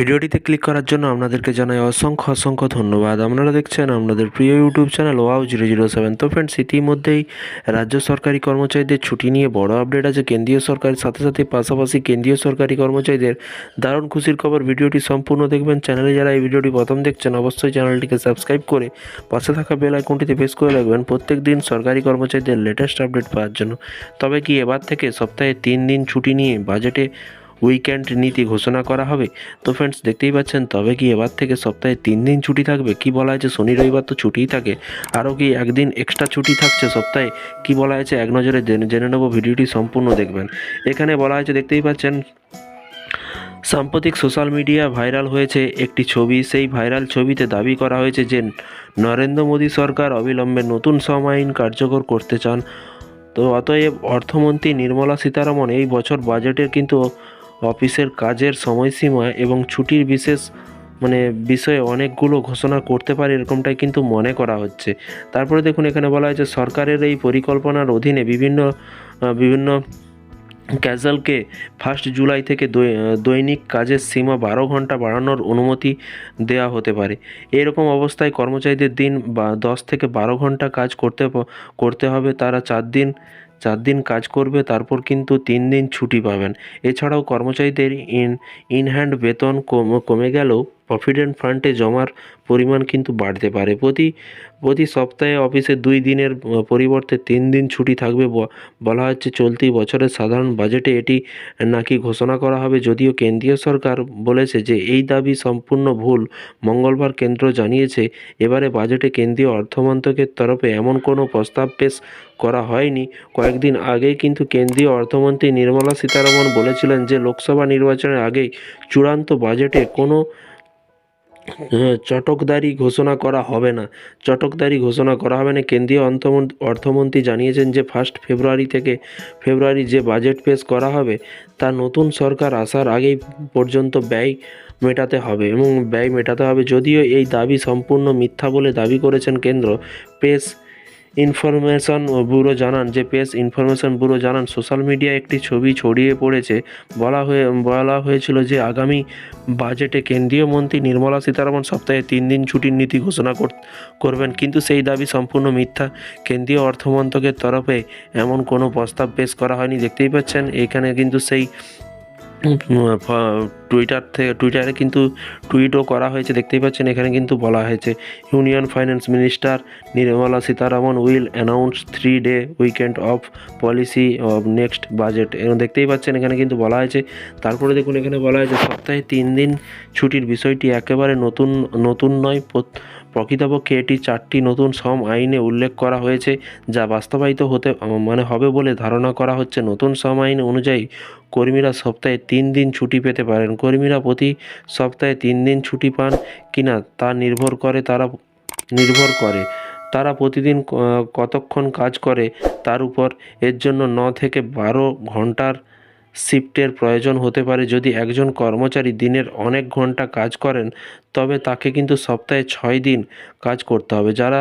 ভিডিওটিতে ক্লিক করার জন্য আপনাদেরকে জানাই অসংখ্য অসংখ্য ধন্যবাদ। আপনারা দেখছেন আপনাদের প্রিয় YouTube channel wow zero zero seven তো ফ্রেন্ডস ইতিমধ্যেই রাজ্য সরকারি কর্মচারীদের ছুটি নিয়ে বড় আপডেট আছে। কেন্দ্রীয় সরকারের সাথে সাথে পাশাপাশি কেন্দ্রীয় সরকারি কর্মচারীদের দারুণ খুশির খবর। ভিডিওটি সম্পূর্ণ দেখবেন। চ্যানেলে যারা এই ভিডিওটি প্রথম দেখছেন, অবশ্যই চ্যানেলটিকে সাবস্ক্রাইব করে পাশে থাকা বেল আইকনটিতে প্রেস করে রাখবেন। প্রত্যেক দিন সরকারি কর্মচারীদের লেটেস্ট আপডেট পাওয়ার জন্য। তবে কি এবার থেকে সপ্তাহে তিন দিন ছুটি নিয়ে বাজেটে উইকেন্ড নীতি ঘোষণা করা হবে। তো ফ্রেন্ডস দেখতেই পাচ্ছেন, তবে কি এবার থেকে সপ্তাহে তিন দিন ছুটি থাকবে? কি বলা হয়েছে? শনি, রবিবার তো ছুটিই থাকে। আরও কি একদিন এক্সট্রা ছুটি থাকছে সপ্তাহে? কি বলা হয়েছে? এক নজরে জেনে নেব, ভিডিওটি সম্পূর্ণ দেখবেন। এখানে বলা হয়েছে, দেখতেই পাচ্ছেন, সাম্প্রতিক সোশ্যাল মিডিয়া ভাইরাল হয়েছে একটি ছবি। সেই ভাইরাল ছবিতে দাবি করা হয়েছে যে, নরেন্দ্র মোদী সরকার অবিলম্বে নতুন শ্রম আইন কার্যকর করতে চান। তো অতএব অর্থমন্ত্রী নির্মলা সীতারামন এই বছর বাজেটের কিন্তু অফিসের কাজের সময়সীমা এবং ছুটির বিশেষ মানে বিষয়ে অনেকগুলো ঘোষণা করতে পারে এরকমটাই কিন্তু মনে করা হচ্ছে। তারপরে দেখুন, এখানে বলা হয়েছে সরকারের এই পরিকল্পনার অধীনে বিভিন্ন বিভিন্ন ক্যাজালকে ফার্স্ট জুলাই থেকে দৈনিক কাজের সীমা বারো ঘণ্টা বাড়ানোর অনুমতি দেওয়া হতে পারে। এরকম অবস্থায় কর্মচারীদের দিন বা দশ থেকে বারো ঘণ্টা কাজ করতে করতে হবে। তারা চার দিন চার দিন কাজ করবে, তারপর কিন্তু তিন দিন ছুটি পাবেন। এছাড়াও কর্মচারীদের ইন ইন হ্যান্ড বেতন কম- কমে গেলেও প্রভিডেন্ট ফান্ডে জমার পরিমাণ কিন্তু বাড়তে পারে। প্রতি প্রতি সপ্তাহে অফিসে দুই দিনের পরিবর্তে তিন দিন ছুটি থাকবে বলা হচ্ছে চলতি বছরের সাধারণ বাজেটে এটি নাকি ঘোষণা করা হবে। যদিও কেন্দ্রীয় সরকার বলেছে যে এই দাবি সম্পূর্ণ ভুল। মঙ্গলবার কেন্দ্র জানিয়েছে, এবারে বাজেটে কেন্দ্রীয় অর্থমন্ত্রকের তরফে এমন কোনো প্রস্তাব পেশ করা হয়নি। কয়েকদিন আগেই কিন্তু কেন্দ্রীয় অর্থমন্ত্রী নির্মলা সীতারামন বলেছিলেন যে লোকসভা নির্বাচনের আগেই চূড়ান্ত বাজেটে কোনো চটকদারি ঘোষণা করা হবে না। চটকদারি ঘোষণা করা হবে না। কেন্দ্রীয় অর্থমন্ত্রী জানিয়েছেন যে ফার্স্ট ফেব্রুয়ারি থেকে ফেব্রুয়ারি যে বাজেট পেশ করা হবে, তা নতুন সরকার আসার আগেই পর্যন্ত ব্যয় মেটাতে হবে এবং ব্যয় মেটাতে হবে। যদিও এই দাবি সম্পূর্ণ মিথ্যা বলে দাবি করেছেন কেন্দ্র। প্রেস ইনফরমেশন ব্যুরো জানান, যে প্রেস ইনফরমেশন ব্যুরো জানান, সোশ্যাল মিডিয়ায় একটি ছবি ছড়িয়ে পড়েছে। বলা হয়ে, বলা হয়েছিল যে আগামী বাজেটে কেন্দ্রীয় মন্ত্রী নির্মলা সীতারামন সপ্তাহে তিন দিন ছুটির নীতি ঘোষণা কর- করবেন। কিন্তু সেই দাবি সম্পূর্ণ মিথ্যা। কেন্দ্রীয় অর্থমন্ত্রকের তরফে এমন কোনো প্রস্তাব পেশ করা হয়নি। দেখতেই পাচ্ছেন, এখানে কিন্তু সেই টুইটার থেকে টুইটারে কিন্তু টুইটও করা হয়েছে, দেখতেই পাচ্ছেন, এখানে কিন্তু বলা হয়েছে union finance minister Nirmala Sitharaman will announce three day weekend of policy of next budget এবং দেখতেই পাচ্ছেন, এখানে কিন্তু বলা হয়েছে, তারপরে দেখুন, এখানে বলা হয়েছে, সপ্তাহে তিন দিন ছুটির বিষয়টি একেবারে নতুন নতুন নয় প্রকৃতপক্ষে এটি চারটি নতুন শ্রম আইনে উল্লেখ করা হয়েছে, যা বাস্তবায়িত হতে মানে হবে বলে ধারণা করা হচ্ছে। নতুন শ্রম আইন অনুযায়ী কর্মীরা সপ্তাহে তিন দিন ছুটি পেতে পারেন। কর্মীরা প্রতি সপ্তাহে তিন দিন ছুটি পান কিনা তা নির্ভর করে তারা নির্ভর করে। তারা প্রতিদিন কতক্ষণ কাজ করে তার উপর। এর জন্য ন থেকে বারো ঘণ্টার শিফটের প্রয়োজন হতে পারে। যদি একজন কর্মচারী দিনের অনেক ঘণ্টা কাজ করেন, তবে তাকে কিন্তু সপ্তাহে ছয় দিন কাজ করতে হবে। যারা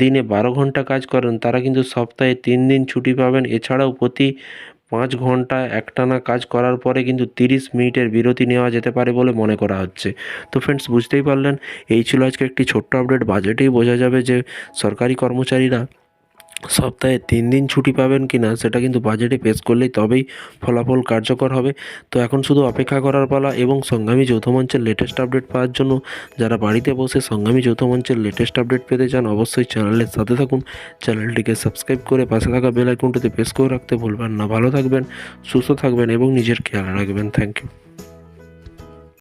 দিনে বারো ঘণ্টা কাজ করেন, তারা কিন্তু সপ্তাহে তিন দিন ছুটি পাবেন। এছাড়াও প্রতি পাঁচ ঘণ্টা একটানা কাজ করার পরে কিন্তু তিরিশ মিনিটের বিরতি নেওয়া যেতে পারে বলে মনে করা হচ্ছে। তো ফ্রেন্ডস বুঝতেই পারলেন, এই ছিল আজকে একটি ছোট্ট আপডেট বাজেটেই বোঝা যাবে যে সরকারি কর্মচারীরা সপ্তাহে তিন দিন ছুটি পাবেন কি না সেটা কিন্তু বাজেটে পেশ করলেই তবেই ফলাফল কার্যকর হবে। তো এখন শুধু অপেক্ষা করার পালা এবং সংগ্রামী যৌথ মঞ্চের লেটেস্ট আপডেট পাওয়ার জন্য যারা বাড়িতে বসে সংগ্রামী যৌথ মঞ্চের লেটেস্ট আপডেট পেতে চান অবশ্যই চ্যানেলের সাথে থাকুন। চ্যানেলটিকে সাবস্ক্রাইব করে পাশে থাকা বেল আইকনটিতে প্রেস করে রাখতে ভুলবেন না। ভালো থাকবেন, সুস্থ থাকবেন এবং নিজের খেয়াল রাখবেন। Thank you